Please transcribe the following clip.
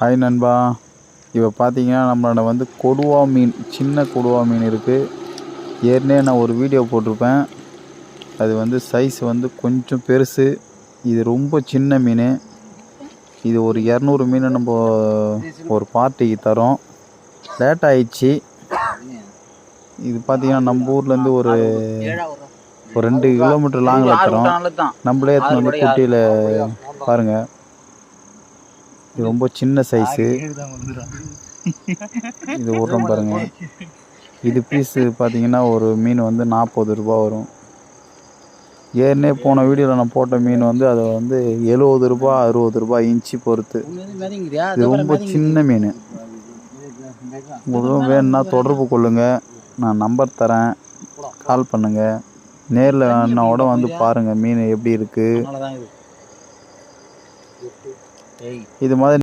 Hi நண்பா. இப்போ பார்த்தீங்கன்னா நம்மளோட வந்து கொடுவா மீன் சின்ன கொடுவா மீன் இருக்குது ஏற்கனவே நான் ஒரு வீடியோ போட்டிருப்பேன். அது வந்து சைஸ் வந்து கொஞ்சம் பெருசு. இது ரொம்ப சின்ன மீன். இது ஒரு இரநூறு மீன் நம்ம ஒரு பார்ட்டிக்கு தரோம். லேட் ஆயிடுச்சு. இது பார்த்தீங்கன்னா நம்ம ஊர்லேருந்து ஒரு ஒரு ரெண்டு கிலோமீட்டர் லாங்கில் தரோம். நம்மளே வந்து குட்டியில் பாருங்கள் இது ரொம்ப சின்ன சைஸு இது விட்றோம் பாருங்க. இது பீஸு பார்த்தீங்கன்னா ஒரு மீன் வந்து நாற்பது ரூபா வரும். ஏற்கனவே போன வீடியோவில் நான் போட்ட மீன் வந்து அது வந்து எழுபது ரூபா அறுபது ரூபா இன்ச்சு பொறுத்து. இது ரொம்ப சின்ன மீன். உங்களுக்கு வேணும்னா தொடர்பு கொள்ளுங்கள் நான் நம்பர் தரேன். கால் பண்ணுங்கள் நேரில் என்னோட வந்து பாருங்கள் மீன் எப்படி இருக்குது இது மாதிரி